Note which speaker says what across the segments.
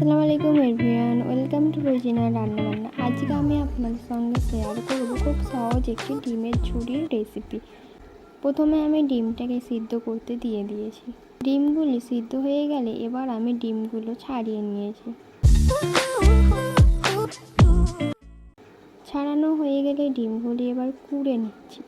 Speaker 1: আসসালামু আলাইকুম everyone, welcome to Rozina রান্নাবান্না। আজকে আমি আপনাদের সঙ্গে শেয়ার করব খুব সহজ একটি ডিমের ঝুড়ির রেসিপি প্রথমে আমি ডিমটাকে সিদ্ধ করতে দিয়ে দিয়েছি। ডিমগুলি সিদ্ধ হয়ে গেলে এবার আমি ডিমগুলো ছাড়িয়ে নিয়েছি। ছাড়ানো হয়ে গেলে ডিমগুলি এবার কুড়ে নিচ্ছি।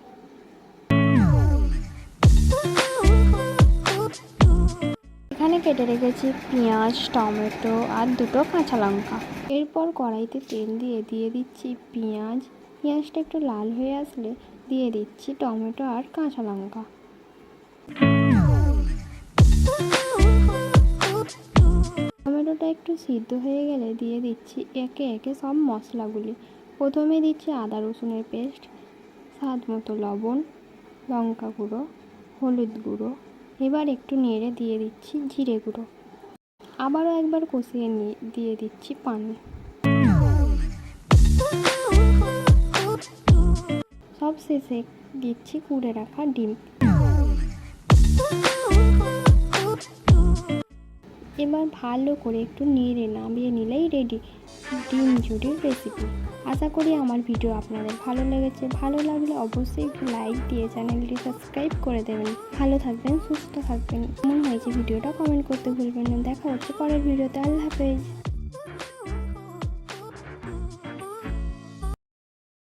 Speaker 1: এখানে কেটে রেখেছি পেঁয়াজ, টমেটো আর দুটো কাঁচা লঙ্কা। এরপর কড়াইতে তেল দিয়ে দিয়ে দিচ্ছি পেঁয়াজ। পেঁয়াজটা একটু লাল হয়ে আসলে দিয়ে দিচ্ছি টমেটো আর কাঁচা লঙ্কা। টমেটোটা একটু সিদ্ধ হয়ে গেলে দিয়ে দিচ্ছি একে একে সব মশলাগুলি। প্রথমে দিচ্ছি আদা রসুনের পেস্ট স্বাদ মতো লবণ, লঙ্কা গুঁড়ো, হলুদ গুঁড়ো এবার একটু নেড়ে দিয়ে দিচ্ছি জিরে গুঁড়ো। আবারও একবার কষিয়ে নিয়ে দিয়ে দিচ্ছি পানি। সব শেষে দিচ্ছি কুড়ে রাখা ডিম। এবার ভালো করে একটু নেড়ে নামিয়ে নিলেই রেডি ডিম ঝুড়ির রেসিপি আশা করি আমার ভিডিও আপনাদের ভালো লেগেছে। ভালো লাগলে অবশ্যই একটু লাইক দিয়ে চ্যানেলটি সাবস্ক্রাইব করে দেবেন। ভালো থাকবেন, সুস্থ থাকবেন। মনে হয়েছে ভিডিওটা কমেন্ট করতে ভুলবেন না। দেখা হচ্ছে পরের ভিডিওতে আল্লাহ হাফেজ।